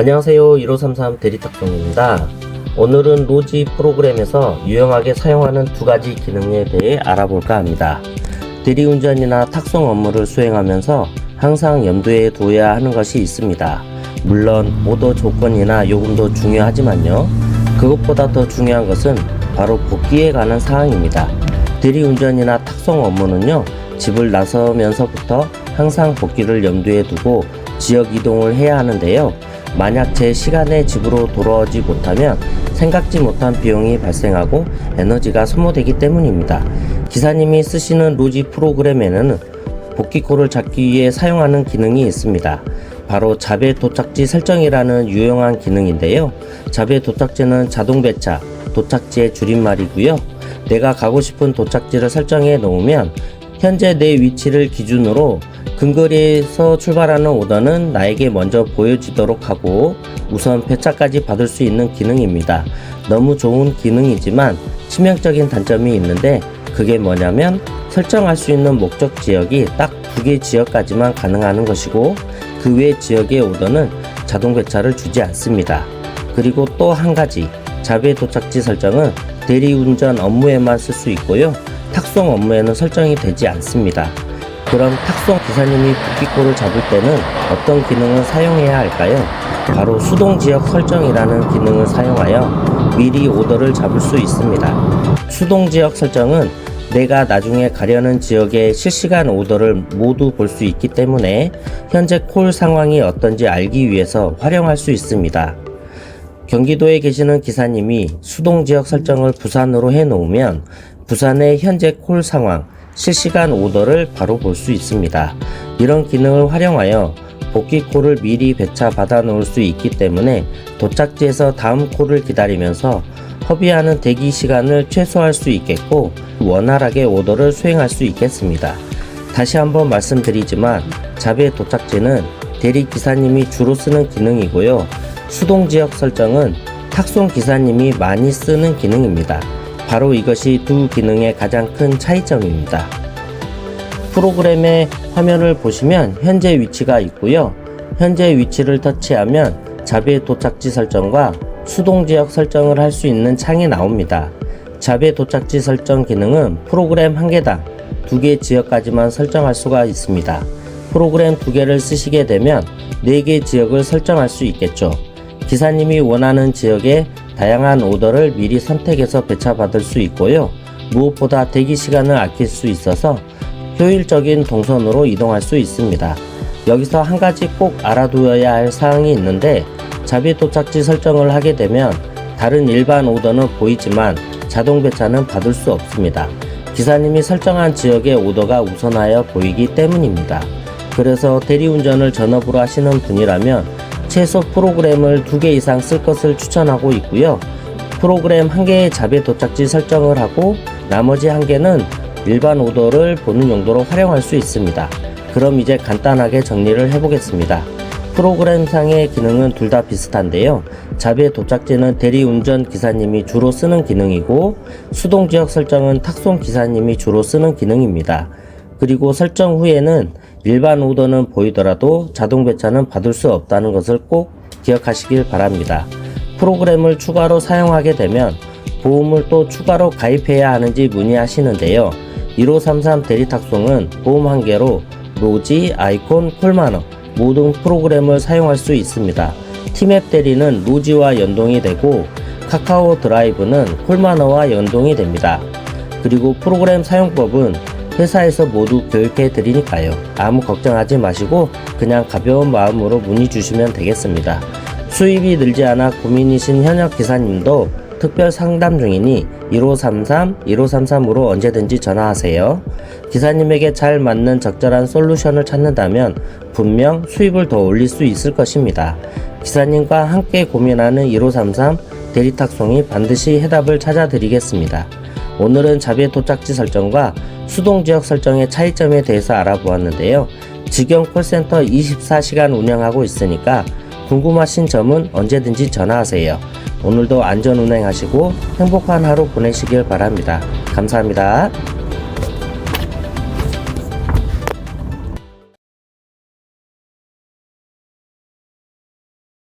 안녕하세요. 1533 대리탁송입니다. 오늘은 로지 프로그램에서 유용하게 사용하는 두 가지 기능에 대해 알아볼까 합니다. 대리운전이나 탁송 업무를 수행하면서 항상 염두에 두어야 하는 것이 있습니다. 물론 오더 조건이나 요금도 중요하지만요. 그것보다 더 중요한 것은 바로 복귀에 관한 사항입니다. 대리운전이나 탁송 업무는요, 집을 나서면서부터 항상 복귀를 염두에 두고 지역 이동을 해야 하는데요. 만약 제 시간에 집으로 돌아오지 못하면 생각지 못한 비용이 발생하고 에너지가 소모되기 때문입니다. 기사님이 쓰시는 로지 프로그램에는 복귀콜을 잡기 위해 사용하는 기능이 있습니다. 바로 자배 도착지 설정이라는 유용한 기능인데요. 자배 도착지는 자동 배차, 도착지의 줄임말이고요. 내가 가고 싶은 도착지를 설정해 놓으면 현재 내 위치를 기준으로 근거리에서 출발하는 오더는 나에게 먼저 보여지도록 하고 우선 배차까지 받을 수 있는 기능입니다. 너무 좋은 기능이지만 치명적인 단점이 있는데 그게 뭐냐면 설정할 수 있는 목적 지역이 딱 두 개 지역까지만 가능하는 것이고 그 외 지역의 오더는 자동 배차를 주지 않습니다. 그리고 또 한 가지 자배 도착지 설정은 대리운전 업무에만 쓸 수 있고요. 탁송 업무에는 설정이 되지 않습니다. 그럼 탁송 기사님이 복귀콜을 잡을 때는 어떤 기능을 사용해야 할까요? 바로 수동 지역 설정이라는 기능을 사용하여 미리 오더를 잡을 수 있습니다. 수동 지역 설정은 내가 나중에 가려는 지역의 실시간 오더를 모두 볼 수 있기 때문에 현재 콜 상황이 어떤지 알기 위해서 활용할 수 있습니다. 경기도에 계시는 기사님이 수동 지역 설정을 부산으로 해 놓으면 부산의 현재 콜 상황, 실시간 오더를 바로 볼 수 있습니다. 이런 기능을 활용하여 복귀 콜을 미리 배차 받아 놓을 수 있기 때문에 도착지에서 다음 콜을 기다리면서 허비하는 대기 시간을 최소화할 수 있겠고 원활하게 오더를 수행할 수 있겠습니다. 다시 한번 말씀드리지만 자배 도착지는 대리 기사님이 주로 쓰는 기능이고요. 수동 지역 설정은 탁송 기사님이 많이 쓰는 기능입니다. 바로 이것이 두 기능의 가장 큰 차이점입니다. 프로그램의 화면을 보시면 현재 위치가 있고요. 현재 위치를 터치하면 자배 도착지 설정과 수동 지역 설정을 할 수 있는 창이 나옵니다. 자배 도착지 설정 기능은 프로그램 한 개당 두 개 지역까지만 설정할 수가 있습니다. 프로그램 두 개를 쓰시게 되면 네 개 지역을 설정할 수 있겠죠. 기사님이 원하는 지역에 다양한 오더를 미리 선택해서 배차받을 수 있고요. 무엇보다 대기 시간을 아낄 수 있어서 효율적인 동선으로 이동할 수 있습니다. 여기서 한 가지 꼭 알아두어야 할 사항이 있는데 자비 도착지 설정을 하게 되면 다른 일반 오더는 보이지만 자동 배차는 받을 수 없습니다. 기사님이 설정한 지역의 오더가 우선하여 보이기 때문입니다. 그래서 대리운전을 전업으로 하시는 분이라면 최소 프로그램을 두개 이상 쓸 것을 추천하고 있고요. 프로그램 한 개의 자배 도착지 설정을 하고 나머지 한 개는 일반 오더를 보는 용도로 활용할 수 있습니다. 그럼 이제 간단하게 정리를 해보겠습니다. 프로그램상의 기능은 둘 다 비슷한데요. 자배 도착지는 대리운전 기사님이 주로 쓰는 기능이고 수동 지역 설정은 탁송 기사님이 주로 쓰는 기능입니다. 그리고 설정 후에는 일반 오더는 보이더라도 자동 배차는 받을 수 없다는 것을 꼭 기억하시길 바랍니다. 프로그램을 추가로 사용하게 되면 보험을 또 추가로 가입해야 하는지 문의하시는데요. 1533 대리탁송은 보험 한 개로 로지, 아이콘, 콜마너 모든 프로그램을 사용할 수 있습니다. 티맵 대리는 로지와 연동이 되고 카카오 드라이브는 콜마너와 연동이 됩니다. 그리고 프로그램 사용법은 회사에서 모두 교육해 드리니까요. 아무 걱정하지 마시고 그냥 가벼운 마음으로 문의 주시면 되겠습니다. 수입이 늘지 않아 고민이신 현역 기사님도 특별 상담 중이니 1533, 1533으로 언제든지 전화하세요. 기사님에게 잘 맞는 적절한 솔루션을 찾는다면 분명 수입을 더 올릴 수 있을 것입니다. 기사님과 함께 고민하는 1533 대리탁송이 반드시 해답을 찾아드리겠습니다. 오늘은 자비의 도착지 설정과 수동 지역 설정의 차이점에 대해서 알아보았는데요. 직영 콜센터 24시간 운영하고 있으니까 궁금하신 점은 언제든지 전화하세요. 오늘도 안전 운행하시고 행복한 하루 보내시길 바랍니다. 감사합니다.